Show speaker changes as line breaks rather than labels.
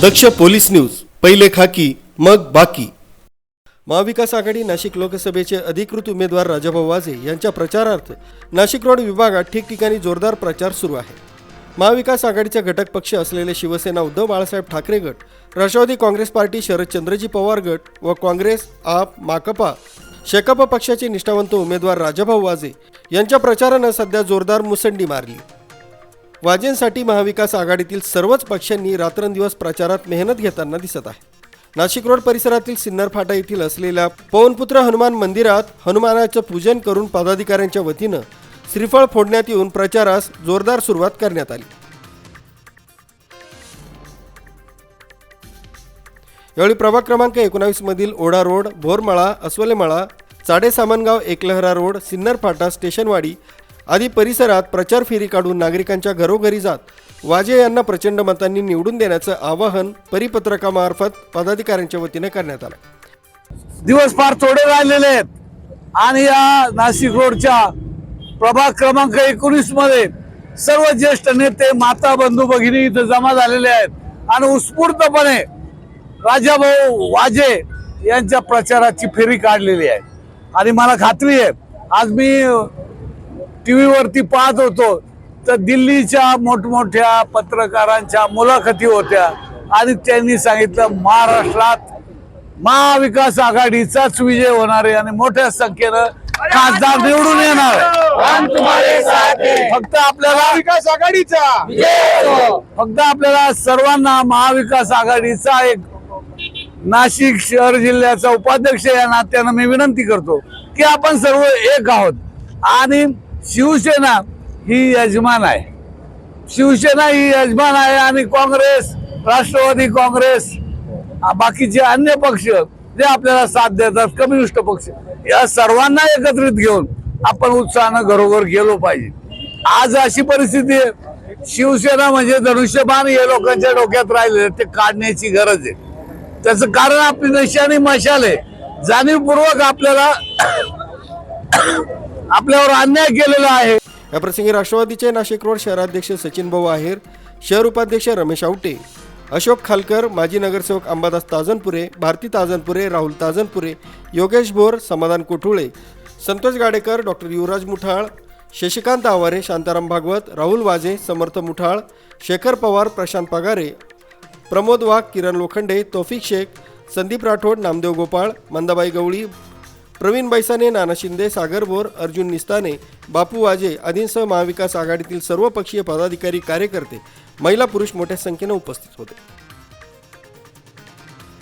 दक्ष police news पहिले खाकी मग बाकी. महाविकास आघाडी नाशिक लोकसभेचे अधिकृत उमेदवार राजाभाऊ वाजे यांच्या प्रचारार्थ नाशिक रोड विभागात ठिकठिकाणी जोरदार प्रचार सुरू आहे. महाविकास आघाडीचे घटक पक्ष असलेले शिवसेना उद्धव बाळासाहेब ठाकरे गट राष्ट्रवादी काँग्रेस पार्टी शरदचंद्रजी पवार गट व काँग्रेस आप माकपा शेकाप पक्षाचे निष्ठावंत उमेदवार राजाभाऊ वाजे यांच्या प्रचारानं सध्या जोरदार मुसंडी मारली. वाजेंसाठी महाविकास आघाडीतील सर्वच पक्षांनी रात्रंदिवस प्रचारात मेहनत घेताना दिसत आहे. नाशिक रोड परिसरातील सिन्नर फाटा येथील असलेल्या पवनपुत्र हनुमान मंदिरात हनुमानाचं पूजन करून पदाधिकाऱ्यांच्या वतीनं श्रीफळ फोडण्यात येऊन प्रचारास जोरदार सुरुवात करण्यात आली. यावेळी प्रभाग क्रमांक एकोणावीस मधील ओढा रोड भोरमाळा अस्वलेमळा चाडे सामनगाव एकलहरा रोड सिन्नर फाटा स्टेशनवाडी आदी परिसरात प्रचार फेरी काढून नागरिकांच्या घरोघरी जात. वाजे यांना प्रचंड मतांनी निवडून देण्याचं आवाहन परिपत्रकामार्फत पदाधिकाऱ्यांच्या वतीने करण्यात आलं.
दिवस फार थोडे राहिलेले आहेत. आणि या नाशिक रोडच्या प्रभाग क्रमांक एकोणीसमध्ये सर्व ज्येष्ठ नेते माता बंधू भगिनी इथं जमा झालेले आहेत. आणि उत्स्फूर्तपणे राजाभाऊ वाजे यांच्या प्रचाराची फेरी काढलेली आहे. आणि मला खात्री आहे आज मी टीव्ही वरती पाहत होतो. तर दिल्लीच्या मोठमोठ्या पत्रकारांच्या मुलाखती होत्या. आणि त्यांनी सांगितलं महाराष्ट्रात महाविकास आघाडीचाच विजय होणार आहे आणि मोठ्या संख्येनं खासदार निवडून येणार. फक्त आपल्याला
विकास आघाडीचा.
फक्त आपल्याला सर्वांना महाविकास आघाडीचा एक नाशिक शहर जिल्ह्याचा उपाध्यक्ष या नात्यानं मी विनंती करतो की आपण सर्व एक आहोत. आणि शिवसेना ही यजमान आहे. शिवसेना ही यजमान आहे आणि काँग्रेस राष्ट्रवादी काँग्रेस बाकीचे अन्य पक्ष जे आपल्याला साथ देतात कम्युनिस्ट पक्ष या सर्वांना एकत्रित घेऊन आपण उत्साहानं घरोघर गेलो पाहिजे. आज अशी परिस्थिती आहे शिवसेना म्हणजे धनुष्यबाण हे लोकांच्या डोक्यात राहिले ते काढण्याची गरज आहे. त्याचं कारण आपली नशानी मशाल आहे. जाणीवपूर्वक आपल्याला आपल्यावर अन्याय केलेला आहे.
या प्रसंगी राष्ट्रवादीचे नाशिक रोड शहराध्यक्ष सचिन भाऊ आहेर शहर उपाध्यक्ष रमेश आवटे अशोक खालकर माजी नगरसेवक अंबादास ताजनपुरे भारती ताजनपुरे राहुल ताजनपुरे योगेश भोर समाधान कोठुळे संतोष गाडेकर डॉक्टर युवराज मुठाळ शशिकांत आवारे शांताराम भागवत राहुल वाजे समर्थ मुठाळ शेखर पवार प्रशांत पगारे प्रमोद वाघ किरण लोखंडे तौफिक शेख संदीप राठोड नामदेव गोपाळ मंदाबाई गवळी प्रवीण बैसाने नाना शिंदे सागर बोर अर्जुन निस्ताने बापू वाजे आदींसह महाविकास आघाडीतील सर्व पक्षीय पदाधिकारी कार्यकर्ते महिला पुरुष मोठ्या संख्येने उपस्थित होते.